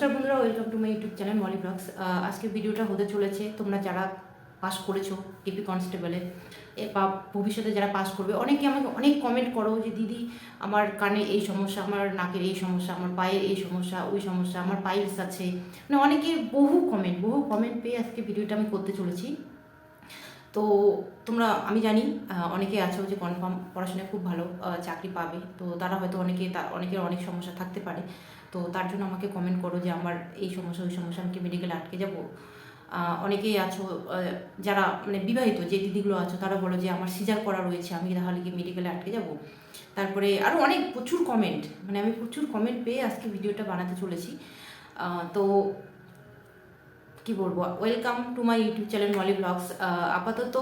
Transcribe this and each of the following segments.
নমস্কার বন্ধুরা welcome to my YouTube channel Moli blogs আজকে ভিডিওটা হতে চলেছে। তোমরা যারা পাস করেছ ডিপি কনস্টেবলে বা ভবিষ্যতে যারা পাস করবে, অনেকে আমাকে অনেক কমেন্ট করো যে, দিদি, আমার কানে এই সমস্যা, আমার নাকের এই সমস্যা, আমার পায়ের এই সমস্যা, ওই সমস্যা, আমার পাইলস আছে। মানে অনেকে বহু কমেন্ট বহু কমেন্ট পেয়ে আজকে ভিডিওটা আমি করতে চলেছি। তো তোমরা, আমি জানি অনেকে আছো যে কনফার্ম পড়াশোনায় খুব ভালো চাকরি পাবে। তো তারা হয়তো অনেকে তা অনেকের অনেক সমস্যা থাকতে পারে। তো তার জন্য আমাকে কমেন্ট করো যে আমার এই সমস্যা, ওই সমস্যা, আমি কি মেডিকেলে আটকে যাব? অনেকেই আছো যারা মানে বিবাহিত, যে দিদিগুলো আছো, তারা বলো যে আমার সিজার করা রয়েছে, আমি তাহলে কি মেডিকেলে আটকে যাব? তারপরে আরও অনেক প্রচুর কমেন্ট মানে আমি প্রচুর কমেন্ট পেয়ে আজকে ভিডিওটা বানাতে চলেছি। তো কি বলব? Welcome to my YouTube channel Moli blogs আপাতত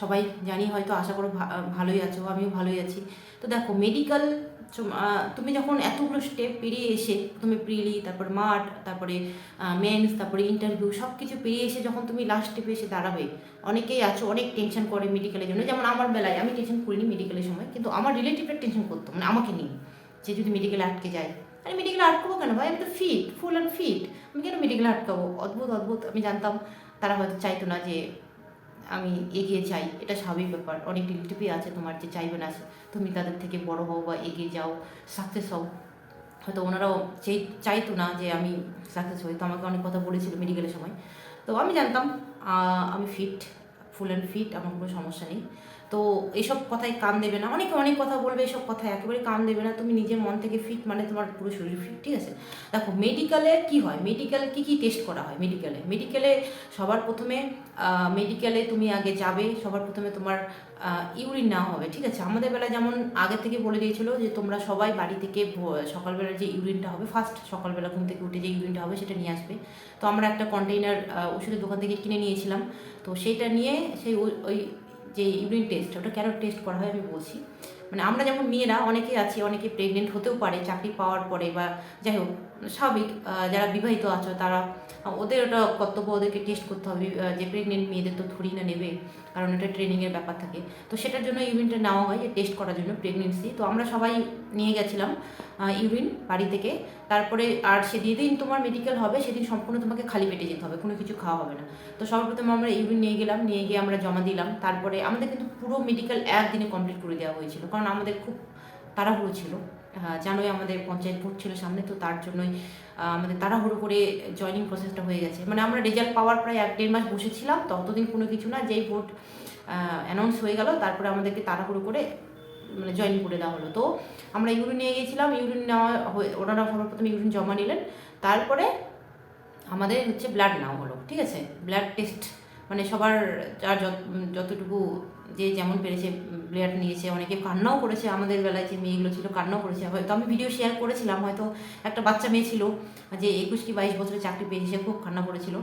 সবাই জানি, হয়তো আশা করো ভালোই আছো, আমিও ভালোই আছি। তো দেখো মেডিকেল তুমি যখন এতগুলো স্টেপ পেরিয়ে এসে, তুমি প্রিলি তারপর মাঠ তারপরে মেন্স তারপরে ইন্টারভিউ সব কিছু পেরিয়ে এসে যখন তুমি লাস্ট স্টেপে এসে দাঁড়াবে, অনেকেই আছো, অনেক টেনশন করে মেডিকেলের জন্য। যেমন আমার বেলায়, আমি টেনশন করিনি মেডিকেলের সময়, কিন্তু আমার রিলেটিভরা টেনশন করতো মানে আমাকে নিয়ে, যে যদি মেডিকেলে আটকে যায়। আরে মেডিকেলে আটকাবো কেন ভাই? আমি তো ফিট ফুল অ্যান্ড ফিট আমি কেন মেডিকেলে আটকাবো? অদ্ভুত অদ্ভুত। আমি জানতাম তারা হয়তো চাইতো না যে আমি এগিয়ে যাই। এটা স্বাভাবিক ব্যাপার। অনেক রিলেটিভই আছে তোমার যে চাইবে না। তুমি তাদের থেকে বড় হও বা এগিয়ে যাও সাকসেস হও। হয়তো ওনারাও চাই, চাইতো না যে আমি সাকসেস হই। তো আমাকে অনেক কথা বলেছিল মেডিকেলের সময়। তো আমি জানতাম আমি ফিট ফুল অ্যান্ড ফিট আমার কোনো সমস্যা নেই। তো এসব কথায় কান দেবে না। অনেকে অনেক কথা বলবে, এসব কথায় একেবারে কান দেবে না। তুমি নিজের মন থেকে ফিট মানে তোমার পুরো শরীর ফিট ঠিক আছে? দেখো মেডিকেলে কি হয়? মেডিকেল কি কি টেস্ট করা হয় মেডিকেলে মেডিকেলে সবার প্রথমে মেডিকেলে তুমি আগে যাবে, সবার প্রথমে তোমার ইউরিন নেওয়া হবে, ঠিক আছে? আমাদের বেলা যেমন আগে থেকে বলে দিয়েছিল যে তোমরা সবাই বাড়ি থেকে সকালবেলা যে ইউরিনটা হবে ফার্স্ট সকালবেলা ঘুম থেকে উঠে যে ইউরিনটা হবে সেটা নিয়ে আসবে। তো আমরা একটা কন্টেইনার ওষুধের দোকান থেকে কিনে নিয়েছিলাম। তো সেইটা নিয়ে সেই ওই যে ইউরিন টেস্ট ওটা কেন টেস্ট করা হয় আমি বলছি। মানে আমরা যেমন মেয়েরা অনেকে আছি, অনেকে প্রেগনেন্ট হতেও পারে, চাকরি পাওয়ার পরে বা যাই হোক, স্বাভাবিক যারা বিবাহিত আছো তারা, ওদের ওটা কর্তব্য ওদেরকে টেস্ট করতে হবে যে প্রেগনেন্ট মেয়েদের তো ধরি না নেবে, কারণ এটা ট্রেনিংয়ের ব্যাপার থাকে। তো সেটার জন্য ইউরিনটা নেওয়া হয় যে টেস্ট করার জন্য প্রেগনেন্সি তো আমরা সবাই নিয়ে গেছিলাম ইউরিন বাড়ি থেকে। তারপরে আর সেদিন তোমার মেডিকেল হবে, সেদিন সম্পূর্ণ তোমাকে খালি পেটে যেতে হবে, কোনো কিছু খাওয়া হবে না। তো সর্বপ্রথম আমরা ইউরিন নিয়ে গেলাম, নিয়ে গিয়ে আমরা জমা দিলাম। তারপরে আমাদের কিন্তু পুরো মেডিকেল একদিনে কমপ্লিট করে দেওয়া হয়েছিল, কারণ আমাদের খুব তাড়াহুড়ো ছিল। জানোই আমাদের পঞ্চায়েত ভোট ছিল সামনে, তো তার জন্যই আমাদের তাড়াহুড়ো করে জয়নিং প্রসেসটা হয়ে গেছে। মানে আমরা রেজাল্ট পাওয়ার প্রায় এক দেড় মাস বসেছিলাম, ততদিন কোনো কিছু না, যেই ভোট অ্যানাউন্স হয়ে গেল, তারপরে আমাদেরকে তাড়াহুড়ো করে মানে জয়েন করে দেওয়া হলো। তো আমরা ইউরিন নিয়ে গিয়েছিলাম ইউরিন নেওয়া ওনারা সর্বপ্রথম ইউরিন জমা নিলেন। তারপরে আমাদের হচ্ছে ব্লাড নেওয়া হলো, ঠিক আছে? ব্লাড টেস্ট মানে সবার যার যত- যতটুকু যে যেমন পেরেছে ব্লাড নিয়েছে, অনেকে কান্নাও করেছে আমাদের বেলায়, যে মেয়েগুলো ছিল কান্নাও করেছে। হয়তো আমি ভিডিও শেয়ার করেছিলাম, হয়তো একটা বাচ্চা মেয়ে ছিল, যে একুশ কি বাইশ বছরে চাকরি পেয়েছে, সে খুব কান্না করেছিল।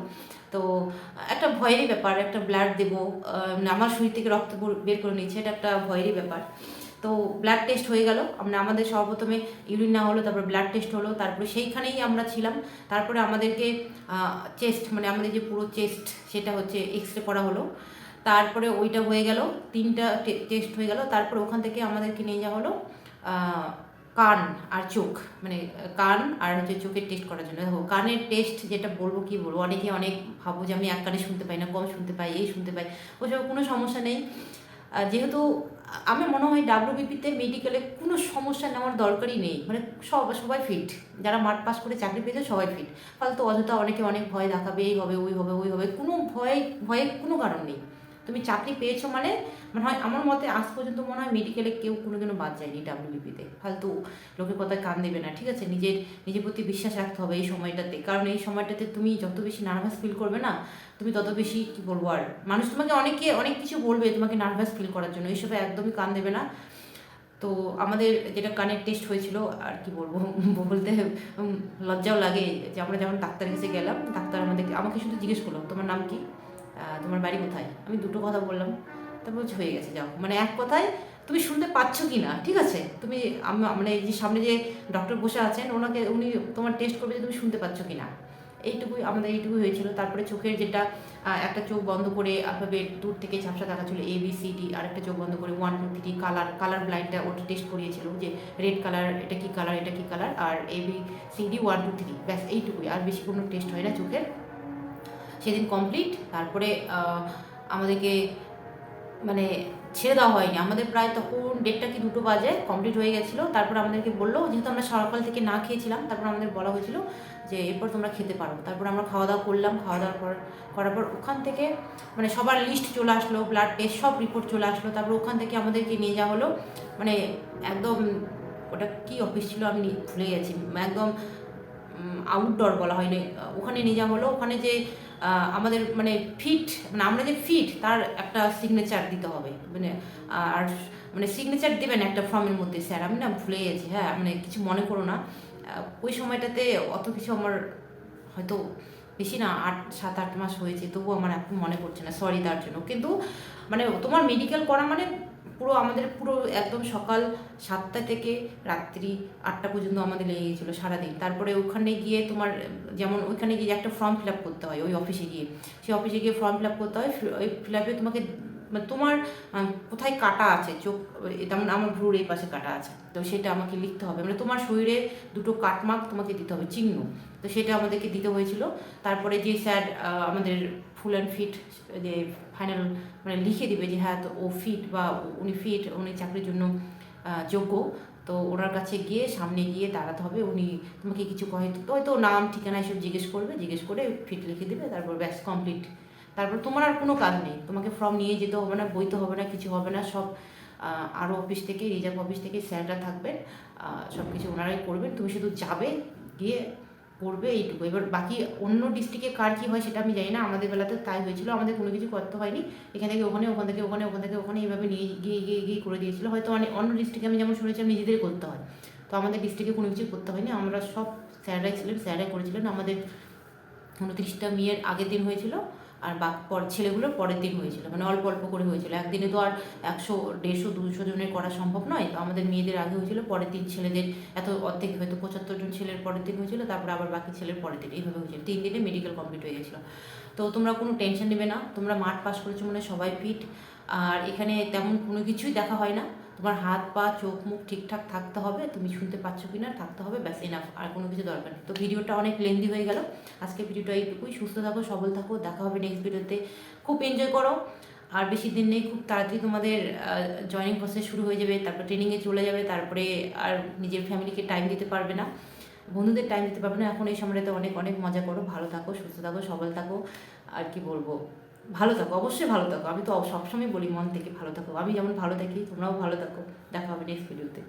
তো একটা ভয়েরই ব্যাপার, একটা ব্লাড দেবো আমার শরীর থেকে রক্ত বের- করে নিচ্ছে, এটা একটা ভয়েরই ব্যাপার। তো ব্লাড টেস্ট হয়ে গেল। আমরা আমাদের সর্বপ্রথমে ইউরিন না হলো, তারপর ব্লাড টেস্ট হলো, তারপরে সেইখানেই আমরা ছিলাম। তারপরে আমাদেরকে চেস্ট মানে আমাদের যে পুরো চেস্ট সেটা হচ্ছে এক্স রে করা হলো। তারপরে ওইটা হয়ে গেল, তিনটা টেস্ট হয়ে গেল। তারপরে ওখান থেকে আমাদেরকে নিয়ে যাওয়া হলো কান আর চোখ মানে কান আর হচ্ছে চোখের টেস্ট করার জন্য। দেখো, কানের টেস্ট যেটা বলব কি বলব, অনেকে অনেক ভাবো যে আমি এক কানে শুনতে পাই না, কম শুনতে পাই, এই শুনতে পাই। ওসব কোনো সমস্যা নেই। যেহেতু আমার মনে হয় ডাব্লিউবিপিতে মেডিকেলে কোনো সমস্যা নেওয়ার দরকারই নেই। মানে সব, সবাই ফিট যারা মাঠ পাস করে চাকরি পেয়েছে সবাই ফিট ফালতু অযথা অনেকে অনেক ভয় দেখাবে এই হবে, ওই হবে ওই হবে। কোনো ভয় ভয়ের কোনো কারণ নেই। তুমি চাকরি পেয়েছ মানে মনে হয় আমার মতে আজ পর্যন্ত মনে হয় মেডিকেলে কেউ কোনোদিনও বাদ যায়নি ডাব্লিউবিপিতে ফালতু লোকের কথায় কান দেবে না, ঠিক আছে? নিজের নিজের প্রতি বিশ্বাস রাখতে হবে এই সময়টাতে। কারণ এই সময়টাতে তুমি যত বেশি নার্ভাস ফিল করবে না, তুমি তত বেশি কি বলব আর, মানুষ তোমাকে অনেকে, অনেক কিছু বলবে তোমাকে নার্ভাস ফিল করার জন্য। এইসবে একদমই কান দেবে না। তো আমাদের যেটা কানের টেস্ট হয়েছিল, আর কি বলব, বলতে লজ্জাও লাগে যে আমরা যখন ডাক্তারের কাছে গেলাম, ডাক্তার আমাদেরকে, আমাকে শুধু জিজ্ঞেস করল, তোমার নাম কি? তোমার বাড়ি কোথায়? আমি দুটো কথা বললাম, তারপর হয়ে গেছে, যাও। মানে এক কথায়, তুমি শুনতে পাচ্ছ কি না ঠিক আছে? তুমি মানে যে সামনে যে ডক্টর বসে আছেন, ওনাকে, উনি তোমার টেস্ট করবে যে তুমি শুনতে পাচ্ছ কি না এইটুকুই আমাদের, এইটুকুই হয়েছিল। তারপরে চোখের যেটা একটা চোখ বন্ধ করে অ্যালফাবেট দূর থেকে ঝাপসা দেখা ছিল এ বি সি ডি আর একটা চোখ বন্ধ করে one two three colour colour ব্লাইন্ডটা ওটা টেস্ট করিয়েছিল, যে রেড কালার এটা কি কালার এটা কি colour R A B C D one two three ব্যাস, এইটুকুই। আর বেশি কোনো টেস্ট হয় না চোখের। সেদিন কমপ্লিট তারপরে আমাদেরকে মানে ছেড়ে দেওয়া হয়নি। আমাদের প্রায় তখন ডেটটা কি দুটো বাজে কমপ্লিট হয়ে গেছিল। তারপর আমাদেরকে বলল, যেহেতু আমরা সকাল থেকে না খেয়েছিলাম, তারপর আমাদের বলা হয়েছিল যে, এরপর তোমরা খেতে পারো। তারপর আমরা খাওয়া দাওয়া করলাম, খাওয়া দাওয়ার পর, করার পর ওখান থেকে মানে সবার লিস্ট চলে আসলো ব্লাড টেস্ট সব রিপোর্ট চলে আসলো। তারপর ওখান থেকে আমাদেরকে নিয়ে যাওয়া হলো। মানে একদম, ওটা কি অফিস ছিল আমি ভুলে গেছি। একদম আউটডোর বলা হয়নি ওখানে নিয়ে যাওয়া হলো। ওখানে যে আমাদের মানে ফিট মানে আমরা যে ফিট তার একটা সিগনেচার দিতে হবে। মানে আর মানে সিগনেচার দেবেন একটা ফর্মের মধ্যে। স্যার, আমি না ভুলে গেছি হ্যাঁ মানে কিছু মনে করো না। ওই সময়টাতে অত কিছু আমার হয়তো বেশি না, আট, সাত, আট মাস হয়েছে, তবুও আমার এখন মনে পড়ছে না। সরি তার জন্য। কিন্তু মানে তোমার মেডিকেল করা মানে পুরো আমাদের পুরো একদম সকাল সাতটা থেকে রাত্রি আটটা পর্যন্ত আমাদের লেগে গেছিল সারাদিন। তারপরে ওখানে গিয়ে তোমার, যেমন ওইখানে গিয়ে একটা ফর্ম ফিল আপ করতে হয় ওই অফিসে গিয়ে। সেই অফিসে গিয়ে ফর্ম ফিল আপ করতে হয় ওই ফিল আপে তোমাকে মানে তোমার কোথায় কাটা আছে, চোখ তেমন আমার ভ্রুর এই পাশে কাটা আছে। তো সেটা আমাকে লিখতে হবে। মানে তোমার শরীরে দুটো কাটমার্ক তোমাকে দিতে হবে, চিহ্ন। তো সেটা আমাদেরকে দিতে হয়েছিল। তারপরে যে স্যার আমাদের ফুল অ্যান্ড ফিট যে ফাইনাল মানে লিখে দিবে যে হ্যাঁ তো ও ফিট বা উনি ফিট উনি চাকরির জন্য যোগ্য। তো ওনার কাছে গিয়ে সামনে গিয়ে দাঁড়াতে হবে। উনি তোমাকে কিছু কহে, তো হয়তো নাম, ঠিকানা এসব জিজ্ঞেস করবে, জিজ্ঞেস করে ফিট লিখে দেবে, তারপর ব্যাস কমপ্লিট তারপর তোমার আর কোনো কাজ নেই। তোমাকে ফর্ম নিয়ে যেতে হবে না, বইতে হবে না, কিছু হবে না, সব আরও অফিস থেকে রিজার্ভ অফিস থেকে স্যাররা থাকবেন। সব কিছু ওনারাই করবেন। তুমি শুধু যাবে, গিয়ে করবে এইটুকু। এবার বাকি অন্য ডিস্ট্রিক্টে কার কী হয় সেটা আমি জানি না, আমাদের বেলাতে তাই হয়েছিল, আমাদের কোনো কিছু করতে হয়নি। এখান থেকে ওখানে, ওখান থেকে ওখানে, ওখান থেকে ওখানে এইভাবে নিয়ে গিয়ে গিয়ে গিয়ে করে দিয়েছিলো। হয়তো অনেক অন্য ডিস্ট্রিক্টে আমি যেমন শুনেছিলাম নিজেদের করতে হয়। তো আমাদের ডিস্ট্রিক্টে কোনো কিছু করতে হয়নি। আমরা সব স্যাররাই ছিলেন, স্যাররাই করেছিলেন। আমাদের উনত্রিশটা মেয়ের আগের দিন হয়েছিল। আর বা পর ছেলেগুলোর পরের দিন হয়েছিল। মানে অল্প অল্প করে হয়েছিল। একদিনে তো আর একশো, দেড়শো, দুশো জনের করা সম্ভব নয়। তো আমাদের মেয়েদের আগে হয়েছিল, পরের দিন ছেলেদের এত অর্ধেক হয়তো পঁচাত্তর জন ছেলের পরের দিন হয়েছিল, তারপরে আবার বাকি ছেলের পরের দিন এইভাবে হয়েছিল। তিন দিনে মেডিকেল কমপ্লিট হয়ে গেছিল। তো তোমরা কোনো টেনশন নেবে না। তোমরা মাঠ পাস করেছ মানে সবাই ফিট আর এখানে তেমন কোনো কিছুই দেখা হয় না। তোমার হাত পা, চোখ, মুখ ঠিকঠাক থাকতে হবে, তুমি শুনতে পাচ্ছ কি না থাকতে হবে, ব্যাস এনাফ আর কোনো কিছু দরকার নেই। তো ভিডিওটা অনেক লেন্দি হয়ে গেল। আজকে ভিডিওটা এইটুকুই। সুস্থ থাকো, সবল থাকো, দেখা হবে নেক্সট ভিডিওতে। খুব এনজয় করো। আর বেশি দিন নেই, খুব তাড়াতাড়ি তোমাদের জয়নিং প্রসেস শুরু হয়ে যাবে, তারপর ট্রেনিংয়ে চলে যাবে, তারপরে আর নিজের ফ্যামিলিকে টাইম দিতে পারবে না। বন্ধুদের টাইম দিতে পারবে না। এখন এই সময়টাতে অনেক অনেক মজা করো। ভালো থাকো, সুস্থ থাকো, সবল থাকো। আর কি বলব? ভালো থাকো, অবশ্যই ভালো থাকো। আমি তো সবসময় বলি মন থেকে ভালো থাকো। আমি যেমন ভালো থাকি, তোমরাও ভালো থাকো। দেখা হবে নেক্সট ভিডিওতে